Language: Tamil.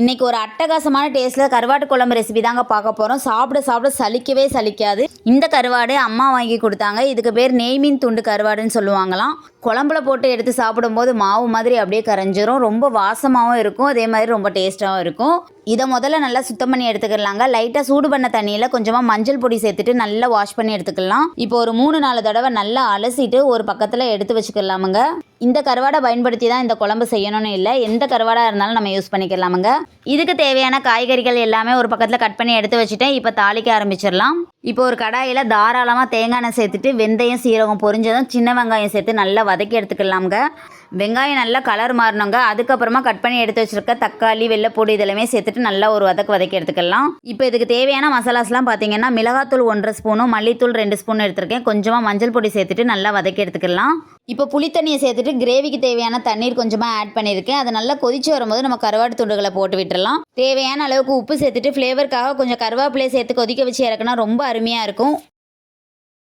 இன்னைக்கு ஒரு அட்டகாசமான டேஸ்ட்டில் கருவாட்டு குழம்பு ரெசிபி தாங்க பார்க்க போகிறோம் சாப்பிட சாப்பிட சலிக்கவே சலிக்காது. இந்த கருவாடு அம்மா வாங்கி கொடுத்தாங்க. இதுக்கு பேர் நெய்மீன் துண்டு கருவாடுன்னு சொல்லுவாங்களாம். குழம்புல போட்டு எடுத்து சாப்பிடும்போது மாவு மாதிரி அப்படியே கரைஞ்சிரும். ரொம்ப வாசமாகவும் இருக்கும். அதே மாதிரி ரொம்ப டேஸ்ட்டாகவும் இருக்கும். இதை முதல்ல நல்லா சுத்தம் பண்ணி எடுத்துக்கலாங்க. லைட்டாக சூடு பண்ண தண்ணியில் கொஞ்சமாக மஞ்சள் பொடி சேர்த்துட்டு நல்லா வாஷ் பண்ணி எடுத்துக்கலாம். இப்போ ஒரு மூணு நாலு தடவை நல்லா அலசிட்டு ஒரு பக்கத்தில் எடுத்து வச்சுக்கலாமுங்க. இந்த கருவாடை பயன்படுத்தி தான் இந்த குழம்பு செய்யணும்னு இல்லை. எந்த கருவாடாக இருந்தாலும் நம்ம யூஸ் பண்ணிக்கலாமுங்க. இதுக்கு தேவையான காய்கறிகள் எல்லாமே ஒரு பக்கத்தில் கட் பண்ணி எடுத்து வச்சுட்டேன். இப்போ தாளிக்க ஆரம்பிச்சிடலாம். இப்போ ஒரு கடாயில் தாராளமாக தேங்காய் எண்ணெய் சேர்த்துட்டு வெந்தயம் சீரகம் பொரிஞ்சதும் சின்ன வெங்காயம் சேர்த்து நல்லா வதக்கி எடுத்துக்கலாம்ங்க. வெங்காயம் நல்லா கலர் மாறணுங்க. அதுக்கப்புறமா கட் பண்ணி எடுத்து வச்சிருக்க தக்காளி வெள்ளைப்பூடு இதெல்லாமே சேர்த்துட்டு நல்லா ஒரு வதக்கு வதக்கி எடுத்துக்கலாம். இப்போ இதுக்கு தேவையான மசாலாஸ்லாம் பார்த்தீங்கன்னா மிளகாத்தூள் ஒன்றரை ஸ்பூனும் மல்லித்தூள் ரெண்டு ஸ்பூன் எடுத்திருக்கேன். கொஞ்சமாக மஞ்சள் பொடி சேர்த்துட்டு நல்லா வதக்கி எடுத்துக்கலாம். இப்போ புளி தண்ணியை சேர்த்துட்டு கிரேவிக்கு தேவையான தண்ணீர் கொஞ்சமாக ஆட் பண்ணியிருக்கேன். அது நல்லா கொதிச்சு வரும்போது நம்ம கருவாடு துண்டுகளை போட்டு விட்டுடலாம் தேவையான அளவுக்கு உப்பு சேர்த்துட்டு ஃப்ளேவருக்காக கொஞ்சம் கருவேப்பிலையை சேர்த்து கொதிக்க வச்சு இறக்குனா ரொம்ப அருமையாக இருக்கும்.